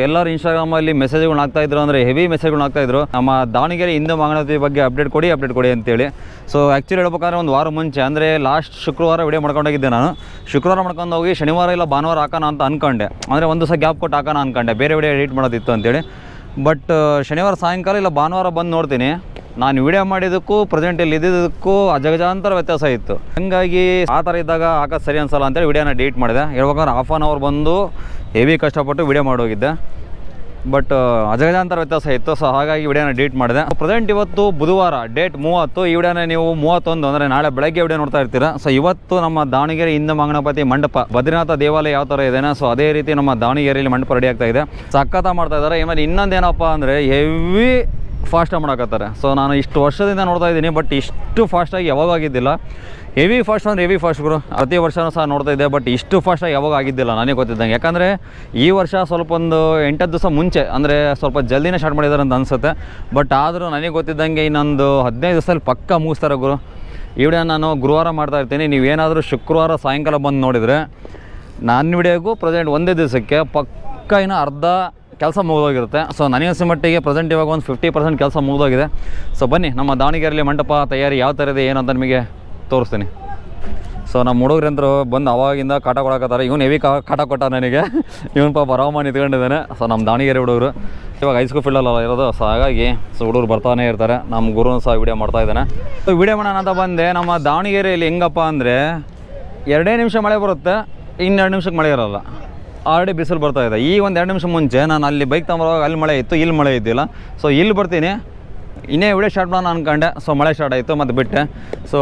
ಎಲ್ಲರೂ ಇನ್ಸ್ಟಾಗ್ರಾಮಲ್ಲಿ ಮೆಸೇಜ್ಗಳು ಆಗ್ತಾ ಇದ್ರು ಅಂದರೆ ಹೆವಿ ಮೆಸೇಜ್ಗಳು ಆಗ್ತಾ ಇದ್ರು. ನಮ್ಮ ದಾವಣಗೆರೆ ಹಿಂದೂ ಮಂಗನತಿ ಬಗ್ಗೆ ಅಪ್ಡೇಟ್ ಕೊಡಿ ಅಪ್ಡೇಟ್ ಕೊಡಿ ಅಂತೇಳಿ. ಸೊ ಆ್ಯಕ್ಚುಲಿ ಹೇಳ್ಬೇಕಾದ್ರೆ ಒಂದು ವಾರ ಮುಂಚೆ, ಅಂದರೆ ಲಾಸ್ಟ್ ಶುಕ್ರವಾರ ವಿಡಿಯೋ ಮಾಡ್ಕೊಂಡೋಗಿದ್ದೆ ನಾನು. ಶುಕ್ರವಾರ ಮಾಡ್ಕೊಂಡು ಹೋಗಿ ಶನಿವಾರ ಇಲ್ಲ ಭಾನುವಾರ ಹಾಕೋಣ ಅಂತ ಅನ್ಕೊಂಡೆ. ಅಂದರೆ ಒಂದು ದಿವಸ ಗ್ಯಾಪ್ ಕೊಟ್ಟು ಹಾಕೋಣ ಅನ್ಕೊಂಡೆ. ಬೇರೆ ವಿಡಿಯೋ ಎಡಿಟ್ ಮಾಡೋದಿತ್ತು ಅಂತೇಳಿ. ಬಟ್ ಶನಿವಾರ ಸಾಯಂಕಾಲ ಇಲ್ಲ ಭಾನುವಾರ ಬಂದು ನೋಡ್ತೀನಿ. ನಾನು ವಿಡಿಯೋ ಮಾಡಿದ್ದಕ್ಕೂ ಪ್ರೆಸೆಂಟ್ ಇಲ್ಲಿ ಇದ್ದಿದ್ದಕ್ಕೂ ಅಜಗಜಾಂತರ ವ್ಯತ್ಯಾಸ ಇತ್ತು. ಹಂಗಾಗಿ ಆ ಥರ ಇದ್ದಾಗ ಹಾಕೋದು ಸರಿ ಅನ್ಸಲ್ಲ ಅಂತೇಳಿ ವಿಡಿಯೋನ ಡಿಲೀಟ್ ಮಾಡಿದೆ. ಹೇಳ್ಬೇಕಂದ್ರೆ ಹಾಫ್ ಆನ್ ಅವರ್ ಬಂದು ಹೆವಿ ಕಷ್ಟಪಟ್ಟು ವಿಡಿಯೋ ಮಾಡೋಗಿದ್ದೆ. ಬಟ್ ಅಜಗಜಾಂತರ ವ್ಯತ್ಯಾಸ ಇತ್ತು ಸೊ ಹಾಗಾಗಿ ವಿಡಿಯೋನ ಡಿಲೀಟ್ ಮಾಡಿದೆ. ಪ್ರೆಸೆಂಟ್ ಇವತ್ತು ಬುಧವಾರ ಡೇಟ್ ಮೂವತ್ತು. ಈ ವಿಡಿಯೋನ ನೀವು ಮೂವತ್ತೊಂದು, ಅಂದರೆ ನಾಳೆ ಬೆಳಗ್ಗೆ ವಿಡಿಯೋ ನೋಡ್ತಾ ಇರ್ತೀರಾ. ಸೊ ಇವತ್ತು ನಮ್ಮ ದಾವಣಗೆರೆ ಹಿಂದೂ ಮಂಗಣಪತಿ ಮಂಟಪ ಬದ್ರಿನಾಥ ದೇವಾಲಯ ಯಾವ ಥರ ಇದೆ ಸೊ ಅದೇ ರೀತಿ ನಮ್ಮ ದಾವಣಗೆರೆಯಲ್ಲಿ ಮಂಟಪ ರೆಡಿ ಆಗ್ತಾ ಇದೆ. ಸಕ್ಕತ್ತ ಮಾಡ್ತಾ ಇದ್ದಾರೆ. ಆಮೇಲೆ ಇನ್ನೊಂದೇನಪ್ಪ ಅಂದರೆ ಹೆವಿ ಫಾಸ್ಟಾಗಿ ಮಾಡಕತ್ತಾರೆ. ಸೊ ನಾನು ಇಷ್ಟು ವರ್ಷದಿಂದ ನೋಡ್ತಾ ಇದ್ದೀನಿ ಬಟ್ ಇಷ್ಟು ಫಾಸ್ಟಾಗಿ ಯಾವಾಗ ಆಗಿದ್ದಿಲ್ಲ. ಹೆವಿ ಫಾಸ್ಟ್ ಅಂದರೆ ಹೆವಿ ಫಾಸ್ಟ್ ಗುರು. ಪ್ರತಿ ವರ್ಷವೂ ಸಹ ನೋಡ್ತಾ ಇದ್ದೆ ಬಟ್ ಇಷ್ಟು ಫಾಸ್ಟಾಗಿ ಯಾವಾಗ ಆಗಿದ್ದಿಲ್ಲ ನನಗೆ ಗೊತ್ತಿದ್ದಂಗೆ. ಯಾಕಂದರೆ ಈ ವರ್ಷ ಸ್ವಲ್ಪ ಒಂದು ಎಂಟತ್ತು ದಿವಸ ಮುಂಚೆ, ಅಂದರೆ ಸ್ವಲ್ಪ ಜಲ್ದಿನೇ ಸ್ಟಾರ್ಟ್ ಮಾಡಿದ್ದಾರೆ ಅಂತ ಅನಿಸುತ್ತೆ. ಬಟ್ ಆದರೂ ನನಗೆ ಗೊತ್ತಿದ್ದಂಗೆ ಇನ್ನೊಂದು ಹದಿನೈದು ದಿವಸದಲ್ಲಿ ಪಕ್ಕ ಮುಗಿಸ್ತಾರೆ ಗುರು. ಈ ವಿಡಿಯೋ ನಾನು ಗುರುವಾರ ಮಾಡ್ತಾ ಇರ್ತೀನಿ. ನೀವೇನಾದರೂ ಶುಕ್ರವಾರ, ಸಾಯಂಕಾಲ ಬಂದು ನೋಡಿದರೆ ನನ್ನ ವಿಡಿಯೋಗೂ ಪ್ರೆಸೆಂಟ್ ಒಂದೇ ದಿವಸಕ್ಕೆ ಪಕ್ಕ ಇನ್ನು ಅರ್ಧ ಕೆಲಸ ಮುಗಿದೋಗಿರುತ್ತೆ. ಸೊ ನನಗೆ ಮಟ್ಟಿಗೆ ಪ್ರೆಸೆಂಟ್ ಇವಾಗ ಒಂದು ಫಿಫ್ಟಿ ಪರ್ಸೆಂಟ್ ಕೆಲಸ ಮುಗಿದೋಗಿದೆ. ಸೊ ಬನ್ನಿ, ನಮ್ಮ ದಾವಣಗೆರೆಯಲ್ಲಿ ಮಂಟಪ ತಯಾರಿ ಯಾವ ಥರ ಇದೆ ಏನು ಅಂತ ನಿಮಗೆ ತೋರಿಸ್ತೀನಿ. ಸೊ ನಮ್ಮ ಹುಡುಗರಂದ್ರು ಬಂದು ಅವಾಗಿಂದ ಕಾಟ ಕೊಡಕತ್ತಾರೆ. ಇವನು ಹೆವಿ ಕಾಟ ಕೊಟ್ಟ ನನಗೆ. ಇವನು ಪಾಪ ಆರಾಮ ನಿಂತ್ಕೊಂಡಿದ್ದಾನೆ ಸೊ ನಮ್ಮ ದಾವಣಗೆರೆ ಹುಡುಗರು. ಇವಾಗ ಹೈಸ್ಕೂಲ್ ಫೀಲ್ಡಲ್ಲ ಇರೋದು. ಸೊ ಹಾಗಾಗಿ ಸೊ ಹುಡುಗರು ಬರ್ತಾನೆ ಇರ್ತಾರೆ. ನಮ್ಮ ಗುರು ಸಹ ವಿಡಿಯೋ ಮಾಡ್ತಾ ಇದ್ದಾನೆ. ಸೊ ವಿಡಿಯೋ ಮಾಡೋಣ ಅಂತ ಬಂದೆ. ನಮ್ಮ ದಾವಣಗೆರೆಯಲ್ಲಿ ಹೆಂಗಪ್ಪ ಅಂದರೆ, ಎರಡೇ ನಿಮಿಷ ಮಳೆ ಬರುತ್ತೆ, ಇನ್ನೆರಡು ನಿಮಿಷಕ್ಕೆ ಮಳೆ ಇರೋಲ್ಲ. ಆಲ್ರೆಡಿ ಬಿಸಿಲು ಬರ್ತಾ ಇದೆ. ಈ ಒಂದು ಎರಡು ನಿಮಿಷ ಮುಂಚೆ ನಾನು ಅಲ್ಲಿ ಬೈಕ್ ತಗೊಂಡಾಗ ಅಲ್ಲಿ ಮಳೆ ಇತ್ತು, ಇಲ್ಲಿ ಮಳೆ ಇದ್ದಿಲ್ಲ. ಸೊ ಇಲ್ಲಿ ಬರ್ತೀನಿ. ಇನ್ನೇ ವಿಡಿಯೋ ಸ್ಟಾರ್ಟ್ ಮಾಡೋಣ ಅನ್ಕೊಂಡೆ. ಸೊ ಮಳೆ ಸ್ಟಾರ್ಟ್ ಆಯಿತು, ಮತ್ತು ಬಿಟ್ಟೆ. ಸೊ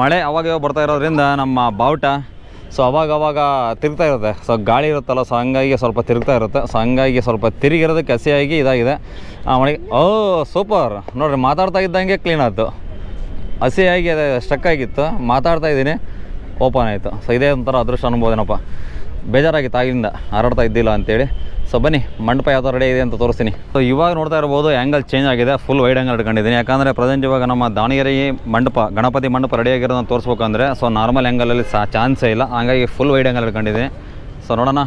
ಮಳೆ ಅವಾಗ ಬರ್ತಾ ಇರೋದ್ರಿಂದ ನಮ್ಮ ಬಾವುಟ ಸೊ ಅವಾಗ ಅವಾಗ ತಿರುಗ್ತಾ ಇರುತ್ತೆ. ಸೊ ಗಾಳಿ ಇರುತ್ತಲ್ಲ ಸೊ ಹಂಗಾಗಿ ಸ್ವಲ್ಪ ತಿರುಗ್ತಾ ಇರುತ್ತೆ. ಸೊ ಹಂಗಾಗಿ ಸ್ವಲ್ಪ ತಿರುಗಿರೋದಕ್ಕೆ ಹಸಿಯಾಗಿ ಇದಾಗಿದೆ. ಮಳೆ ಓ, ಸೂಪರ್. ನೋಡಿರಿ, ಮಾತಾಡ್ತಾ ಇದ್ದಂಗೆ ಕ್ಲೀನ್ ಆಯಿತು. ಹಸಿಯಾಗಿ, ಅದೇ ಸ್ಟಕ್ ಆಗಿತ್ತು. ಮಾತಾಡ್ತಾ ಇದ್ದೀನಿ. ಓಪನ್ ಆಯಿತು. ಸೊ ಇದೇ ಒಂಥರ ಅದೃಷ್ಟ ಅನ್ಬೋದೇನಪ್ಪ ಬೇಜಾರಾಗಿತ್ತು ಆಗಿಂದ ಹಾರಾಡ್ತಾ ಇದ್ದಿಲ್ಲ ಅಂತೇಳಿ. ಸೊ ಬನ್ನಿ, ಮಂಟಪ ಯಾವ ಥರ ರೆಡಿ ಇದೆ ಅಂತ ತೋರಿಸ್ತೀನಿ. ಸೊ ಇವಾಗ ನೋಡ್ತಾ ಇರ್ಬೋದು ಆ್ಯಂಗಲ್ ಚೇಂಜ್ ಆಗಿದೆ ಫುಲ್ ವೈಡ್ ಆ್ಯಂಗಲ್ ಇಟ್ಕೊಂಡಿದ್ದೀನಿ. ಯಾಕಂದರೆ ಪ್ರೆಸೆಂಟ್ ಇವಾಗ ನಮ್ಮ ದಾವಣಗೆರೆ ಮಂಟಪ, ಗಣಪತಿ ಮಂಟಪ ರೆಡಿ ಆಗಿರೋದನ್ನು ತೋರಿಸ್ಬೇಕಂದ್ರೆ ಸೊ ನಾರ್ಮಲ್ ಆ್ಯಂಗಲಲ್ಲಿ ಸಹ ಚಾನ್ಸೇ ಇಲ್ಲ. ಹಾಗಾಗಿ ಫುಲ್ ವೈಡ್ ಆ್ಯಂಗಲ್ ಇಟ್ಕೊಂಡಿದ್ದೀನಿ. ಸೊ ನೋಡೋಣ.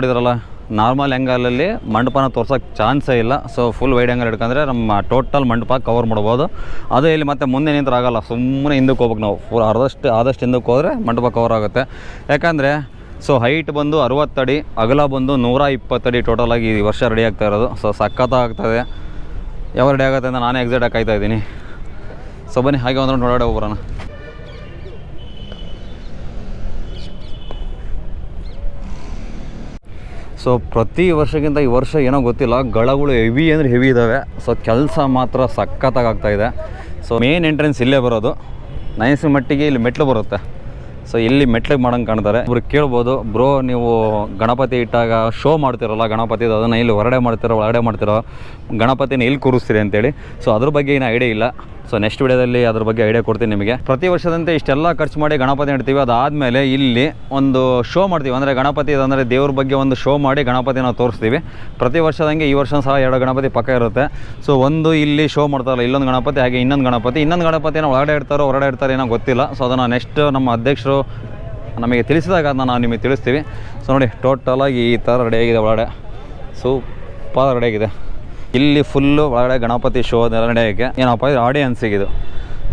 ನೋಡಿದ್ರಲ್ಲ ನಾರ್ಮಲ್ ಆ್ಯಂಗಲಲ್ಲಿ ಮಂಟಪನ ತೋರ್ಸೋಕ್ಕೆ ಚಾನ್ಸೇ ಇಲ್ಲ. ಸೊ ಫುಲ್ ವೈಡ್ ಆ್ಯಂಗಲ್ ಹಿಡ್ಕೊಂಡ್ರೆ ನಮ್ಮ ಟೋಟಲ್ ಮಂಟಪ ಕವರ್ ಮಾಡ್ಬೋದು. ಅದು ಇಲ್ಲಿ ಮತ್ತೆ ಮುಂದೆ ನಿಂತರಾಗಲ್ಲ ಸುಮ್ಮನೆ ಹಿಂದಕ್ಕೆ ಹೋಗ್ಬೇಕು ನಾವು. ಫುಲ್ ಅರ್ಧಷ್ಟು ಆದಷ್ಟು ಹಿಂದಕ್ಕೆ ಹೋದರೆ ಮಂಟಪ ಕವರ್ ಆಗುತ್ತೆ. ಯಾಕಂದರೆ ಸೊ ಹೈಟ್ ಬಂದು ಅರವತ್ತಡಿ ಅಗಲ ಬಂದು ನೂರ ಇಪ್ಪತ್ತಡಿ ಟೋಟಲಾಗಿ ಈ ವರ್ಷ ರೆಡಿ ಆಗ್ತಾ ಇರೋದು. ಸೊ ಸಖತ್ತ ಆಗ್ತದೆ. ಯಾವ ರೆಡಿ ಆಗುತ್ತೆ ಅಂತ ನಾನೇ ಎಕ್ಸಾಕ್ಟ್ ಆಗಿ ಕಾಯ್ತಾ ಇದ್ದೀನಿ. ಸೊ ಬನ್ನಿ, ಹಾಗೆ ಒಂದು ನೋಡೋಣ, ಹೋಗ್ಬರೋಣ. ಸೊ ಪ್ರತಿ ವರ್ಷಕ್ಕಿಂತ ಈ ವರ್ಷ ಏನೋ ಗೊತ್ತಿಲ್ಲ, ಗಳಗಳು ಹೆವಿ ಅಂದರೆ ಹೆವಿ ಇದ್ದಾವೆ ಸೊ ಕೆಲಸ ಮಾತ್ರ ಸಖತ್ತಾಗಿ ಆಗ್ತಾ ಇದೆ. ಸೊ ಮೇನ್ ಎಂಟ್ರೆನ್ಸ್ ಇಲ್ಲೇ ಬರೋದು. ನೈಸ್ ಮಟ್ಟಿಗೆ ಇಲ್ಲಿ ಮೆಟ್ಲು ಬರುತ್ತೆ. ಸೊ ಇಲ್ಲಿ ಮೆಟ್ಲಿಗೆ ಮಾಡಂಗೆ ಕಾಣ್ತಾರೆ. ಇವ್ರಿಗೆ ಕೇಳ್ಬೋದು, ಬ್ರೋ, ನೀವು ಗಣಪತಿ ಇಟ್ಟಾಗ ಶೋ ಮಾಡ್ತಿರಲ್ಲ ಗಣಪತಿ ಅದನ್ನು ಇಲ್ಲಿ ಹೊರಡೆ ಮಾಡ್ತಿರೋ, ಒಳಗಡೆ ಮಾಡ್ತಿರೋ, ಗಣಪತಿನ ಇಲ್ಲಿ ಕೂರಿಸ್ತೀರಿ? ಅಂತೇಳಿ. ಸೊ ಅದ್ರ ಬಗ್ಗೆ ಏನು ಐಡಿಯಾ ಇಲ್ಲ. ಸೊ ನೆಕ್ಸ್ಟ್ ವಿಡಿಯೋದಲ್ಲಿ ಅದ್ರ ಬಗ್ಗೆ ಐಡಿಯಾ ಕೊಡ್ತೀನಿ ನಿಮಗೆ. ಪ್ರತಿ ವರ್ಷದಂತೆ ಇಷ್ಟೆಲ್ಲ ಖರ್ಚು ಮಾಡಿ ಗಣಪತಿ ನಡ್ತೀವಿ. ಅದಾದಮೇಲೆ ಇಲ್ಲಿ ಒಂದು ಶೋ ಮಾಡ್ತೀವಿ. ಅಂದರೆ ಗಣಪತಿ ಅಂದರೆ ದೇವ್ರ ಬಗ್ಗೆ ಒಂದು ಶೋ ಮಾಡಿ ಗಣಪತಿನ ತೋರಿಸ್ತೀವಿ. ಪ್ರತಿ ವರ್ಷದಂಗೆ ಈ ವರ್ಷ ಸಹ ಎರಡು ಗಣಪತಿ ಪಕ್ಕ ಇರುತ್ತೆ. ಸೊ ಒಂದು ಇಲ್ಲಿ ಶೋ ಮಾಡ್ತಾರಲ್ಲ ಇಲ್ಲೊಂದು ಗಣಪತಿ, ಹಾಗೆ ಇನ್ನೊಂದು ಗಣಪತಿ. ಇನ್ನೊಂದು ಗಣಪತಿನ ಒಳಗಡೆ ಇಡ್ತಾರೋ, ಹೊರಗಡೆ ಇಡ್ತಾರೋ ಏನೋ ಗೊತ್ತಿಲ್ಲ. ಸೊ ಅದನ್ನು ನೆಕ್ಸ್ಟ್ ನಮ್ಮ ಅಧ್ಯಕ್ಷರು ನಮಗೆ ತಿಳಿಸಿದಾಗ ಅದನ್ನ ನಾವು ನಿಮಗೆ ತಿಳಿಸ್ತೀವಿ. ಸೊ ನೋಡಿ ಟೋಟಲಾಗಿ ಈ ಥರ ರೆಡಿಯಾಗಿದೆ ಒಳಗಡೆ. ಸೂಪರ್ ರೆಡಿಯಾಗಿದೆ ಇಲ್ಲಿ ಫುಲ್ಲು ಒಳಗಡೆ ಗಣಪತಿ ಶೋ ನಡೆಯೋಕ್ಕೆ ಏನಪ್ಪ, ಇದು ಆಡಿಯನ್ಸಿಗೆ ಇದು.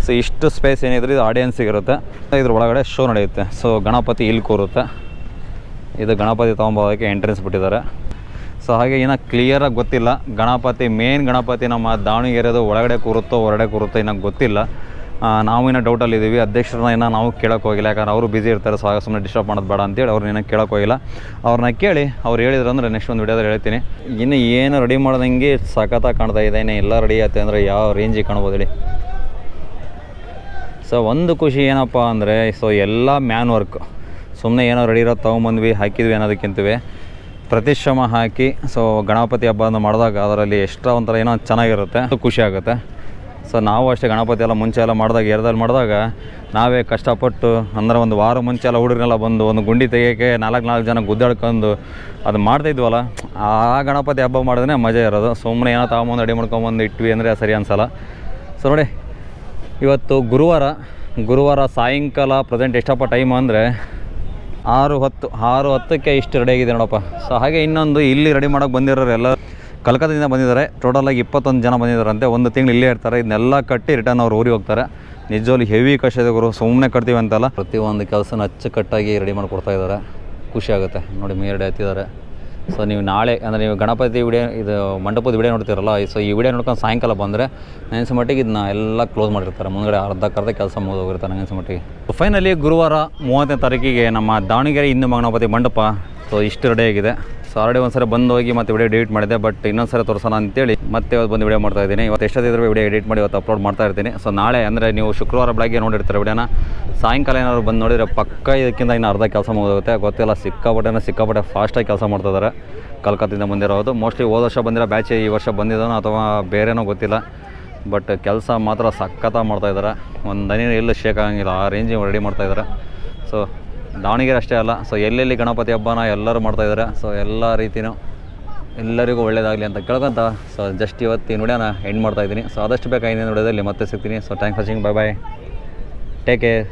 ಸೊ ಇಷ್ಟು ಸ್ಪೇಸ್ ಏನಿದ್ರೆ ಇದು ಆಡಿಯನ್ಸಿಗೆ ಇರುತ್ತೆ. ಇದ್ರ ಒಳಗಡೆ ಶೋ ನಡೆಯುತ್ತೆ. ಸೊ ಗಣಪತಿ ಇಲ್ಲಿ ಕೂರುತ್ತೆ. ಇದು ಗಣಪತಿ ತೊಗೊಂಬೋದಕ್ಕೆ ಎಂಟ್ರೆನ್ಸ್ ಬಿಟ್ಟಿದ್ದಾರೆ. ಸೊ ಹಾಗೆ ಇನ್ನು ಕ್ಲಿಯರಾಗಿ ಗೊತ್ತಿಲ್ಲ. ಗಣಪತಿ ಮೇನ್ ಗಣಪತಿ ನಮ್ಮ ದಾವಣಗೆರೆದು ಒಳಗಡೆ ಕೂರುತ್ತೋ ಹೊರಗಡೆ ಕೂರುತ್ತೋ ಇನ್ನೂ ಗೊತ್ತಿಲ್ಲ. ಆ, ನಾವು ಇನ್ನೂ ಡೌಟಲ್ಲಿ ಇದ್ದೀವಿ ಅಧ್ಯಕ್ಷರನ್ನ ಏನೋ ನಾವು ಕೇಳೋಕೆ ಹೋಗಿಲ್ಲ ಯಾಕಂದ್ರೆ ಅವರು ಬಿಸಿ ಇರ್ತಾರೆ ಸೊ ಸುಮ್ಮನೆ ಡಿಸ್ಟರ್ಬ್ ಮಾಡೋದು ಬೇಡ ಅಂತೇಳಿ ಅವ್ರನ್ನ ಏನೋ ಕೇಳೋಕೆ ಹೋಗಿಲ್ಲ. ಅವ್ರನ್ನ ಕೇಳಿ ಅವ್ರು ಹೇಳಿದ್ರು ಅಂದರೆ ನೆಕ್ಸ್ಟ್ ಒಂದು ವಿಡಿಯೋದಲ್ಲಿ ಹೇಳ್ತೀನಿ. ಇನ್ನು ಏನು ರೆಡಿ ಮಾಡ್ದಂಗೆ ಸಖತ್ತಾಗಿ ಕಾಣ್ತಾ ಇದೆ ಇನ್ನು ಎಲ್ಲ ರೆಡಿ ಆಯ್ತು ಅಂದರೆ ಯಾವ ರೇಂಜಿಗೆ ಕಾಣ್ಬೋದು ಹೇಳಿ. ಸೊ ಒಂದು ಖುಷಿ ಏನಪ್ಪ ಅಂದರೆ ಸೊ ಎಲ್ಲ ಮ್ಯಾನ್ ವರ್ಕ್ ಸುಮ್ಮನೆ ಏನೋ ರೆಡಿ ಇರೋದು ತೊಗೊಂಬಂದ್ವಿ ಹಾಕಿದ್ವಿ ಅನ್ನೋದಕ್ಕಿಂತವೇ. ಪ್ರತಿಶ್ರಮ ಹಾಕಿ ಸೊ ಗಣಪತಿ ಹಬ್ಬವನ್ನು ಮಾಡಿದಾಗ ಅದರಲ್ಲಿ ಎಷ್ಟೋ ಒಂಥರ ಏನೋ ಚೆನ್ನಾಗಿರುತ್ತೆ ಖುಷಿ ಆಗುತ್ತೆ. ಸೊ ನಾವು ಅಷ್ಟೇ ಗಣಪತಿ ಎಲ್ಲ ಮುಂಚೆ ಎಲ್ಲ ಮಾಡಿದಾಗ, ಏರ್ದಲ್ಲಿ ಮಾಡಿದಾಗ, ನಾವೇ ಕಷ್ಟಪಟ್ಟು ಅಂದರೆ ಒಂದು ವಾರ ಮುಂಚೆ ಎಲ್ಲ ಹುಡುಗರೆಲ್ಲ ಬಂದು ಒಂದು ಗುಂಡಿ ತೆಗಿಯೋಕ್ಕೆ ನಾಲ್ಕು ನಾಲ್ಕು ಜನ ಗುದ್ದಾಡ್ಕೊಂಡು ಅದು ಮಾಡ್ತಾಯಿದ್ವಲ್ಲ ಆ ಗಣಪತಿ ಹಬ್ಬ ಮಾಡಿದ್ರೆ ಮಜಾ ಇರೋದು. ಸುಮ್ಮನೆ ಏನೋ ತಗೊಂಬಂದು ಅಡಿ ಮಾಡ್ಕೊಂಬಂದು ಇಟ್ವಿ ಅಂದರೆ ಸರಿ ಅನ್ಸಲ್ಲ. ಸೊ ನೋಡಿ, ಇವತ್ತು ಗುರುವಾರ ಗುರುವಾರ ಸಾಯಂಕಾಲ ಪ್ರೆಸೆಂಟ್ ಎಷ್ಟಪ್ಪ ಟೈಮ್ ಅಂದರೆ ಆರು ಹತ್ತು, ಆರು ಹತ್ತಕ್ಕೆ ಇಷ್ಟು ರೆಡಿ ಆಗಿದೆ ನೋಡಪ್ಪ. ಸೊ ಹಾಗೆ ಇನ್ನೊಂದು ಇಲ್ಲಿ ರೆಡಿ ಮಾಡೋಕೆ ಬಂದಿರೋರು ಎಲ್ಲ ಕಲ್ಕತ್ತದಿಂದ ಬಂದಿದ್ದಾರೆ. ಟೋಟಲಾಗಿ ಇಪ್ಪತ್ತೊಂದು ಜನ ಬಂದಿದ್ದಾರಂತೆ. ಒಂದು ತಿಂಗಳು ಇಲ್ಲೇ ಇರ್ತಾರೆ. ಇದನ್ನೆಲ್ಲ ಕಟ್ಟಿ ರಿಟರ್ನ್ ಅವ್ರು ಊರಿಗೆ ಹೋಗ್ತಾರೆ. ನಿಜವಲ್ಲಿ ಹೆವಿ ಕಷ್ಟ ಗುರು. ಸುಮ್ಮನೆ ಕಟ್ತೀವಿ ಅಂತಲ್ಲ. ಪ್ರತಿಯೊಂದು ಕೆಲಸನ ಅಚ್ಚುಕಟ್ಟಾಗಿ ರೆಡಿ ಮಾಡಿಕೊಡ್ತಾ ಇದ್ದಾರೆ. ಖುಷಿ ಆಗುತ್ತೆ. ನೋಡಿ, ಮೇಲ್ಗಡೆ ಹತ್ತಿದ್ದಾರೆ. ಸೊ ನೀವು ನಾಳೆ, ಅಂದರೆ ನೀವು ಗಣಪತಿ ವಿಡಿಯೋ, ಇದು ಮಂಟಪದ ವಿಡಿಯೋ ನೋಡ್ತೀರಲ್ಲ ಸೊ ಈ ವಿಡಿಯೋ ನೋಡ್ಕೊಂಡು ಸಾಯಂಕಾಲ ಬಂದರೆ ನೆನೆಸ ಮಟ್ಟಿಗೆ ಇದನ್ನ ಎಲ್ಲ ಕ್ಲೋಸ್ ಮಾಡಿರ್ತಾರೆ. ಮುಂದ್ಗಡೆ ಅರ್ಧಕ್ಕರ್ಧ ಕೆಲಸ ಮುಗಿದೋಗಿರ್ತಾರೆ ನೆನೆಸ ಮಟ್ಟಿಗೆ. ಫೈನಲಿ ಗುರುವಾರ ಮೂವತ್ತನೇ ತಾರೀಕಿಗೆ ನಮ್ಮ ದಾವಣಗೆರೆ ಹಿಂದೂ ಗಣಪತಿ ಮಂಟಪ. ಸೊ ಇಷ್ಟು ರೆಡಿಯಾಗಿದೆ ಸೊ ಆಲ್ರೆಡಿ ಒಂದು ಬಂದು ಹೋಗಿ ಮತ್ತೆ ವಿಡಿಯೋ ಎಡಿಟ್ ಮಾಡಿದೆ ಬಟ್ ಇನ್ನೊಂದು ತೋರಿಸೋಣ ಅಂತೇಳಿ ಮತ್ತೆ ಇವತ್ತು ಬಂದು ವಿಡಿಯೋ ಮಾಡ್ತಾ ಇದ್ದೀನಿ. ಇವತ್ತು ಎಷ್ಟೊತ್ತಿದ್ರೆ ವಿಡಿಯೋ ಎಡಿಟ್ ಮಾಡಿ ಇವತ್ತು ಅಪ್ಲೋಡ್ ಮಾಡ್ತಾ ಇರ್ತೀನಿ. ಸೊ ನಾಳೆ ಅಂದರೆ ನೀವು ಶುಕ್ರವಾರ ಬೆಳಗ್ಗೆ ನೋಡಿರ್ತಾರೆ ವಿಡಿಯೋನ ಸಾಯಂಕಾಲ ಏನಾದ್ರು ಬಂದು ನೋಡಿದರೆ ಪಕ್ಕ ಇದಕ್ಕಿಂತ ಇನ್ನು ಅರ್ಧ ಕೆಲಸ ಮುಗಿದೋಗುತ್ತೆ. ಗೊತ್ತಿಲ್ಲ ಸಿಕ್ಕಾಪಟ್ಟೆನ ಸಿಕ್ಕಾಪಟ್ಟೆ ಫಾಸ್ಟಾಗಿ ಕೆಲಸ ಮಾಡ್ತಾ ಇದ್ದಾರೆ ಕಲ್ಕತ್ತಿಂದ ಬಂದಿರೋದು. ಮೋಸ್ಟ್ಲಿ ಹೋದ ವರ್ಷ ಬಂದಿರೋ ಬ್ಯಾಚ್ ಈ ವರ್ಷ ಬಂದಿದ್ದಾನೋ ಅಥವಾ ಬೇರೆನೋ ಗೊತ್ತಿಲ್ಲ. ಬಟ್ ಕೆಲಸ ಮಾತ್ರ ಸಖತ್ತಾಗಿ ಮಾಡ್ತಾ ಇದ್ದಾರೆ ಒಂದು ದನಿನ ಎಲ್ಲೂ ಶೇಕ್ ಆಗಂಗಿಲ್ಲ. ಆ ರೇಂಜಿಗೆ ರೆಡಿ ಮಾಡ್ತಾ ಇದ್ದಾರೆ ಸೊ ದಾವಣಗೆರೆ ಅಷ್ಟೇ ಅಲ್ಲ. ಸೊ ಎಲ್ಲೆಲ್ಲಿ ಗಣಪತಿ ಹಬ್ಬನ ಎಲ್ಲರೂ ಮಾಡ್ತಾಯಿದ್ದಾರೆ ಸೊ ಎಲ್ಲ ರೀತಿಯೂ ಎಲ್ಲರಿಗೂ ಒಳ್ಳೇದಾಗಲಿ ಅಂತ ಕೇಳ್ಕೊಂತ. ಸೊ ಜಸ್ಟ್ ಇವತ್ತಿನ ವಿಡಿಯೋನ ಎಂಡ್ ಮಾಡ್ತಾ ಇದ್ದೀನಿ. ಸೊ ಆದಷ್ಟು ಬೇಕಾಗಿ ನೋಡೋದಲ್ಲಿ ಮತ್ತೆ ಸಿಗ್ತೀನಿ. So thanks watching bye bye take care